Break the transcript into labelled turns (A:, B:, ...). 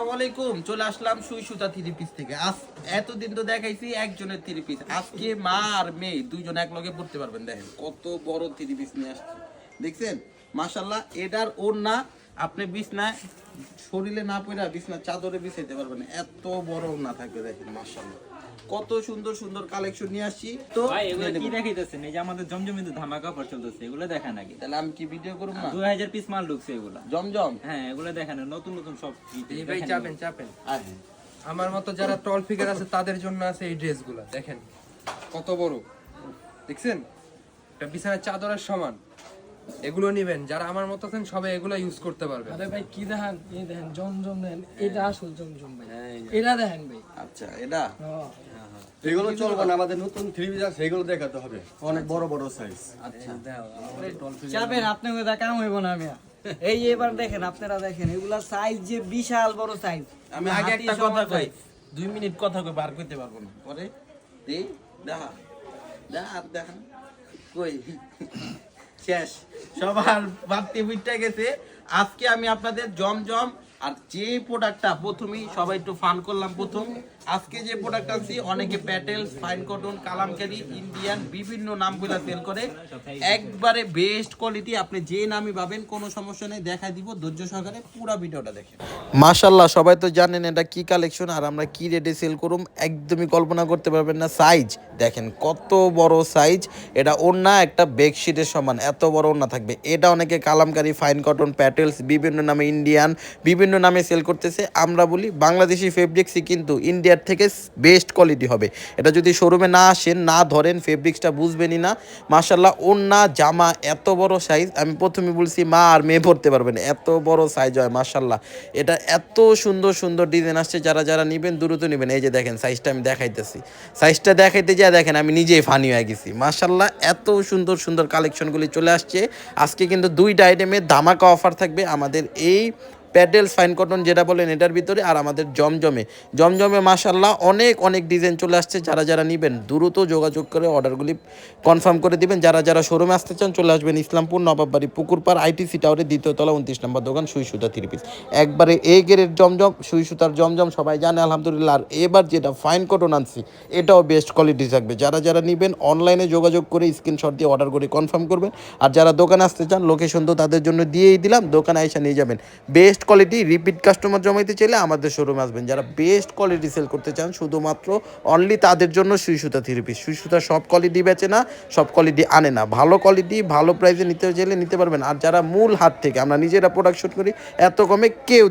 A: আসসালামাইকুম চলে আসলাম সুই সুতা থ্রি পিস থেকে। আজ এতদিন তো দেখাইছি একজনের থ্রি পিস আজকে মা আর মেয়ে দুইজন এক লগে পড়তে পারবেন, দেখেন। কত বড় থ্রি পিস নিয়ে আসছে। দেখছেন? মাসাল্লাহ এটার ওর না আপনি বিছনায় শরীরে না পড়া বিছনা চাদরে বিছাইতে পারবেন এত বড় না থাকবে দেখেন মাশাল্লাহ কত সুন্দর সুন্দর কালেকশন নিয়ে আসছি। তো
B: ভাই এগুলো কি। দেখাইতেছেন? এই যে আমাদের জমজমিতে ধামাকা অফার চলতেছে এগুলো দেখা নাকি
A: তাহলে আমি কি ভিডিও করব না?
B: দুই হাজার পিস মাল ঢুকছে এগুলো।
A: জমজম?
B: হ্যাঁ এগুলো দেখেন নতুন নতুন সব
C: এই ভাই চাপেন চাপেন।
A: আয়
C: আমার মতো যারা টল ফিগার আছে তাদের জন্য আছে এই ড্রেসগুলো দেখেন কত বড়। দেখছেন? এটা বিছানার চাদরের সমান। এগুলো নিবেন যারা আমার মতো আছেন সবাই এগুলো ইউজ করতে পারবেন।
D: আরে ভাই কি দেখেন? এই দেখেন জমজম দেখেন। এটা আসল জমজম ভাই। এটা দেখেন ভাই।
A: আচ্ছা এটা?
D: হ্যাঁ।
E: এগুলো চলবে না আমাদের নতুন থ্রি পিস আছে সেগুলো দেখাতে হবে। অনেক বড় বড় সাইজ
A: আচ্ছা।
F: চাপেন আপনাকে দা কাম হইব না আমি এই যে এবার দেখেন আপনারা দেখেন এগুলা সাইজ যে বিশাল বড় সাইজ
A: আমি আগে একটা কথা কই দুই মিনিট কথা কই বার করতে পারব না। পরে? দেই দেখা দেখা দেখা কই? শেষ। সবার ভাবতে বুঝতে গেছে। আজকে আমি আপনাদের জমজম আর যে প্রোডাক্টটা প্রথমেই সবাই একটু ফান করলাম প্রথম আজকে যে প্রোডাক্ট আনছি, অনেকে Patel fine cotton Kalamkari Indian বিভিন্ন নামগুলো সেল করে। একবারে বেস্ট কোয়ালিটি আপনি যে নামই পাবেন, কোনো সমস্যা নেই, দেখাই দিব ধৈর্য সহকারে পুরো ভিডিওটা দেখেন। মাশাল্লাহ সবাই তো জানেন এটা কি কালেকশন আর আমরা কি রেটে সেল করুম, একদমই কল্পনা করতে পারবেন না। সাইজ দেখেন কত বড় সাইজ এটা ওড়না একটা বেডশিটের সমান, এত বড় ওড়না থাকবে। এটা অনেকে কালামকারি ফাইন কটন প্যাটেলস বিভিন্ন নামে ইন্ডিয়ান বিভিন্ন নামে সেল করতেছে। আমরা বলি বাংলাদেশি ফেব্রিক্সই কিন্তু ইন্ডিয়ার থেকে বেস্ট কোয়ালিটি হবে। এটা যদি শোরুমে না আসেন, না ধরেন ফেব্রিক্সটা বুঝবেনই না মাশাল্লাহ ওড়না, জামা, এত বড় সাইজ আমি প্রথমে বলছি মা আর মেয়ে পড়তে পারবেন এত বড় সাইজ হয় মাশাল্লাহ এটা এত সুন্দর সুন্দর ডিজাইন আসছে, যারা যারা নেবেন, দ্রুত নেবেন। এই যে দেখেন সাইজটা আমি দেখাইতেছি। সাইজটা দেখাইতে যা দেখেন, আমি নিজেই ফানি হয়ে গেছি। মাশাল্লাহ এত সুন্দর সুন্দর কালেকশনগুলি চলে আসছে। আজকে কিন্তু দুইটা আইটেমে ধামাকা অফার থাকবে আমাদের এই প্যাডেলস ফাইন কটন যেটা বলেন, এটার ভিতরে আর আমাদের জমজমে। জমজমে মাশাল্লাহ অনেক অনেক ডিজাইন চলে আসছে। যারা যারা নেবেন, দ্রুত যোগাযোগ করে অর্ডারগুলি কনফার্ম করে দিবেন। যারা যারা শোরুমে আসতে চান, চলে আসবেন ইসলামপুর নবাববাড়ি পুকুরপাড় আইটিসি টাওয়ারের দ্বিতীয় তলা, উনত্রিশ নম্বর দোকান, সুই সুতা থ্রি পিস একবারে এ গেরের জমজম, সুই সুতার জমজম, সবাই জানে, আলহামদুলিল্লাহ। আর এবার যেটা ফাইন কটন আনছি, এটাও বেস্ট কোয়ালিটি থাকবে। যারা যারা নেবেন অনলাইনে যোগাযোগ করে স্ক্রিনশট দিয়ে অর্ডার করে কনফার্ম করবেন। আর যারা দোকানে আসতে চান লোকেশন তো তাদের জন্য দিয়েই দিলাম, দোকানে এসে নিয়ে যাবেন। বেস্ট কোয়ালিটি রিপিট কাস্টমার জমাইতে চাইলে আমাদের শোরুমে আসবেন। যারা বেস্ট কোয়ালিটি সেল করতে চান, শুধুমাত্র অনলি তাদের জন্য সুই সুতা থ্রি পিস সুই সুতা সব কোয়ালিটি বেচে না, সব কোয়ালিটি আনে না। ভালো কোয়ালিটি ভালো প্রাইসে নিতে চাইলে নিতে পারবেন। আর যারা মূল হাত থেকে, আমরা নিজেরা প্রোডাকশন করি, এত কমে কেউ